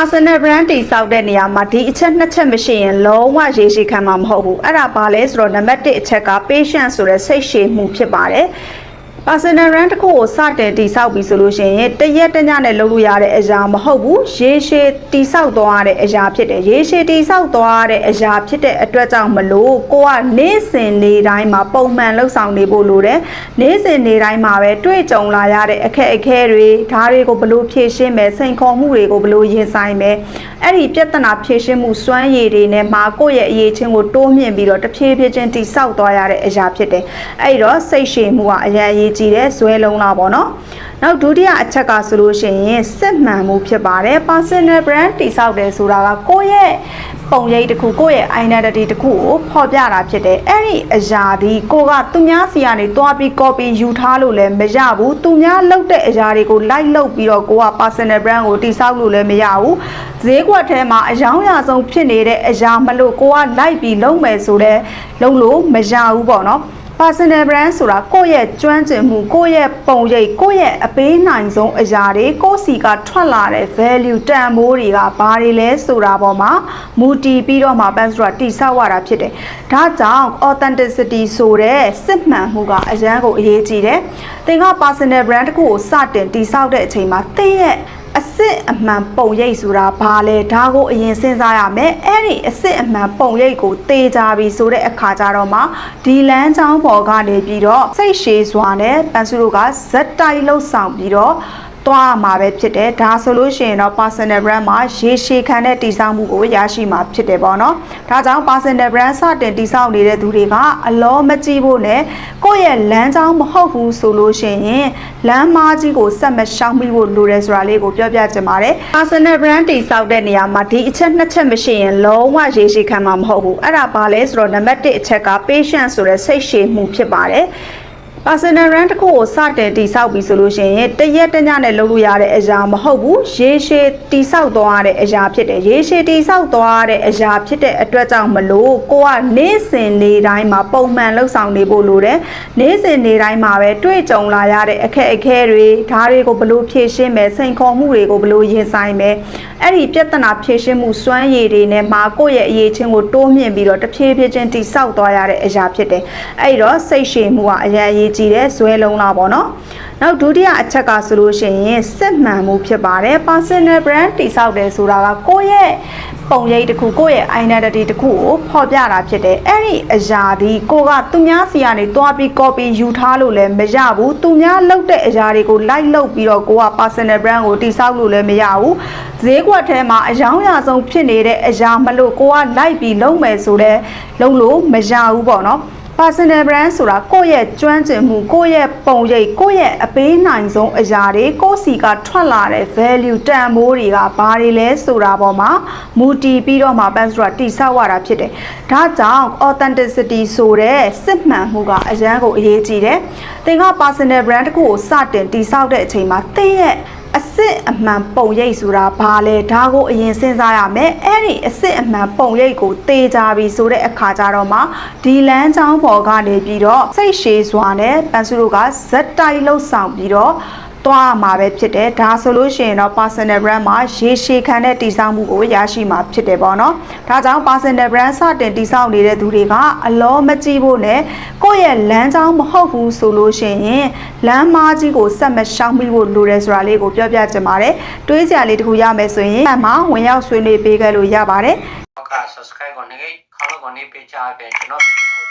personal brand တိစောက်တဲ့နေရာမှာဒီအချက်နှစ်ချက်မရှိရင်လုံးဝရေရှည်ခံမှာမဟုတ်ဘူးအဲ့ဒါဘာလဲဆိုတော့နံပါတ်1အချက်က patient ဆိုတဲ့စိတ်ရှည်မှုဖြစ်ပါတယ် personal brand တစ်ခုကိုစတင်တိစောက်ပြီဆိုလို့ရှိရင်တရက်တညနဲ့လုပ်လို့ရတဲ့အရာမဟုတ်ဘူးရေရှည်တိစောက်သွားတဲ့အရာဖြစ်တယ်ရေရှည်တိစောက်သွားတဲ့အရာဖြစ်တဲ့အတွက်ကြောင့်မလို့ကိုကနေ့စဉ်နေ့တိုင်းမှာပုံမှန်လှုပ်ဆောင်နေဖို့လိုတယ်နေ့စဉ်နေ့တိုင်းမှာပဲတွေ့ကြုံလာရတဲ့အခက်အခဲတွေဓာတ်တွေကိုဘယ်လိုဖြေရှင်းမယ်စိန်ခေါ်မှုတွေကိုဘယ်လိုရင်ဆိုင်မယ်အဲ့ဒီပြဿနာဖြေရှင်းမှုစွမ်းရည်တွေနဲ့မှာကိုယ့်ရဲ့အရေးချင်းကိုတိုးမြင့်ပြီးတော့တဖြည်းဖြည်းချင်းတိစောက်သွားရတဲ့အရာဖြစ်တယ်အဲ့တော့စိတ်ရှည်မှုကအရင်အရေးကြီးတဲ့ဇွဲလုံးလားပေါ့နော်နောက်ဒုတိယအချက်ကဆိုလို့ရှိရင်စစ်မှန်မှုဖြစ်ပါတယ် personal brand တိစောက်တယ်ဆိုတာကကိုယ့်ရဲ့ပုံရိပ်တစ်ခုကိုယ့်ရဲ့ identity တစ်ခုကိုဖော်ပြတာဖြစ်တယ်အဲ့ဒီအရာဒီကိုကသူများစီကနေတွားပြီး copy ယူထားလို့လည်းမရဘူးသူများလုပ်တဲ့အရာတွေကို like လုပ်ပြီးတော့ကိုက personal brand ကိုတိစောက်လို့လည်းမရဘူးဈေးကွက်ထဲမှာအယောင်ရဆုံးဖြစ်နေတဲ့အရာမလို့ကိုက like ပြီးလုပ်မယ်ဆိုတော့လုပ်လို့မရဘူးပေါ့နော် personal brand ဆိုတာကိုယ့်ရဲ့ကျွမ်းကျင်မှုကိုယ့်ရဲ့ပုံရိပ်ကိုယ့်ရဲ့အပေးနိုင်ဆုံးအရာတွေကိုယ့်စီကထွက်လာတဲ့ value တန်ဖိုးတွေကဘာတွေလဲဆိုတာပေါ်မှာမူတည်ပြီးတော့မှ brand ဆိုတာတိဆောက်ရတာဖြစ်တယ်။ဒါကြောင့် authenticity ဆိုတဲ့စစ်မှန်မှုကအရန်ကိုအရေးကြီးတယ်။သင်က personal brand တစ်ခုကိုစတင်တိဆောက်တဲ့အချိန်မှာသင်ရဲ့ အစစ်အမှန်ပုံရိပ်ဆိုတာဘာလဲဒါကိုအရင်စဉ်းစားရမယ်အဲ့ဒီအစစ်အမှန်ပုံရိပ်ကိုတေးကြပြီဆိုတဲ့အခါကျတော့မှဒီလမ်းကြောင်းပေါ်ကနေပြီးတော့စိတ်ရှည်စွာနဲ့ပန်ဆူတို့ကဇက်တိုက်လှုပ်ဆောင်ပြီးတော့ သွားမှာပဲဖြစ်တယ်ဒါဆိုလို့ရှိရင်တော့ personal brand မှာရေရှည်ခံတဲ့တည်ဆောက်မှုကိုရရှိမှာဖြစ်တယ်ပေါ့နော်ဒါကြောင့် personal brand စတင်တည်ဆောက်နေတဲ့သူတွေကအလောမကြည့်ဖို့နဲ့ကိုယ့်ရဲ့လမ်းကြောင်းမဟုတ်ဘူးဆိုလို့ရှိရင်လမ်းမကြီးကိုဆက်မရှောင်ပြီးဖို့လိုတယ်ဆိုတာလေးကိုပြောပြချင်ပါတယ် personal brand တည်ဆောက်တဲ့နေရာမှာဒီအချက်နှစ်ချက်မရှိရင်လုံးဝရေရှည်ခံမှာမဟုတ်ဘူးအဲ့ဒါဘာလဲဆိုတော့နံပါတ်1အချက်က patient ဆိုတဲ့စိတ်ရှည်မှုဖြစ်ပါတယ် personal brand တစ်ခုကိုစတင်တိစောက်ပြီဆိုလို့ရှိရင်တရက်တညနဲ့လုပ်လို့ရတဲ့အရာမဟုတ်ဘူးရေရှည်တိစောက်သွားတဲ့အရာဖြစ်တယ်ရေရှည်တိစောက်သွားတဲ့အရာဖြစ်တဲ့အတွက်ကြောင့်မလို့ကိုကနေ့စဉ်နေ့တိုင်းမှာပုံမှန်လှုပ်ဆောင်နေဖို့လိုတယ်နေ့စဉ်နေ့တိုင်းမှာပဲတွေ့ကြုံလာရတဲ့အခက်အခဲတွေဓာတ်တွေကိုဘယ်လိုဖြေရှင်းမယ်စိန်ခေါ်မှုတွေကိုဘယ်လိုရင်ဆိုင်မယ်အဲ့ဒီပြဿနာဖြေရှင်းမှုစွမ်းရည်တွေနဲ့မှာကိုယ့်ရဲ့အရေးချင်းကိုတိုးမြင့်ပြီးတော့တဖြည်းဖြည်းချင်းတိစောက်သွားရတဲ့အရာဖြစ်တယ်အဲ့တော့စိတ်ရှည်မှုကအရင်အရေးကြည့်တဲ့ဇွဲလုံးလားပေါ့နော်နောက်ဒုတိယအချက်ကဆိုလို့ရှိရင်စစ်မှန်မှုဖြစ်ပါတယ် personal brand တိစောက်တယ်ဆိုတာကကိုယ့်ရဲ့ပုံရိပ်တစ်ခုကိုယ့်ရဲ့ identity တစ်ခုကိုဖော်ပြတာဖြစ်တယ်အဲ့ဒီအရာဒီကိုကသူများစီကနေတွားပြီး copy ယူထားလို့လည်းမရဘူးသူများလုပ်တဲ့အရာတွေကို like လုပ်ပြီးတော့ကိုက personal brand ကိုတိစောက်လို့လည်းမရဘူးဈေးကွက်ထဲမှာအယောင်ရဆုံးဖြစ်နေတဲ့အရာမလို့ကိုက like ပြီးလုပ်မယ်ဆိုတော့လုပ်လို့မရဘူးပေါ့နော် personal brand ဆိုတာကိုယ့်ရဲ့ကျွမ်းကျင်မှုကိုယ့်ရဲ့ပုံရိပ်ကိုယ့်ရဲ့အပေးနိုင်ဆုံးအရာတွေကိုယ့်စီကထွက်လာတဲ့ value တန်ဖိုးတွေကဘာတွေလဲဆိုတာပေါ်မှာမူတည်ပြီးတော့မှ brand ဆိုတာတိဆောက်ရတာဖြစ်တယ်။ဒါကြောင့် authenticity ဆိုတဲ့စစ်မှန်မှုကအရန်ကိုအရေးကြီးတယ်။သင်က personal brand တစ်ခုကိုစတင်တိဆောက်တဲ့အချိန်မှာသင်ရဲ့ အစစ်အမှန်ပုံရိပ်ဆိုတာဘာလဲဒါကိုအရင်စဉ်းစားရမယ်အဲ့ဒီအစစ်အမှန်ပုံရိပ်ကိုတေးကြပြီဆိုတဲ့အခါကျတော့မှဒီလမ်းကြောင်းပေါ်ကနေပြီးတော့စိတ်ရှည်စွာနဲ့ပန်ဆူတို့ကဇက်တိုက်လှုပ်ဆောင်ပြီးတော့ သွားမှာပဲဖြစ်တယ်ဒါဆိုလို့ရှိရင်တော့ personal brand မှာရေရှည်ခံတဲ့တည်ဆောက်မှုကိုရရှိမှာဖြစ်တယ်ပေါ့နော်ဒါကြောင့် personal brand စတင်တည်ဆောက်နေတဲ့သူတွေကအလောမကြည့်ဖို့နဲ့ကိုယ့်ရဲ့လမ်းကြောင်းမဟုတ်ဘူးဆိုလို့ရှိရင်လမ်းမကြီးကိုဆက်မရှောင်ပြီးဖို့လိုတယ်ဆိုတာလေးကိုပြောပြချင်ပါတယ်တွေးစရာလေးတစ်ခုရမယ်ဆိုရင်အမှဝင်ရောက်ဆွေးနွေးပေးခဲ့လို့ရပါတယ်နောက်က subscribe ကိုနေခေါင်းလုံးကိုနေပေးချပေးကျွန်တော်ဗီဒီယို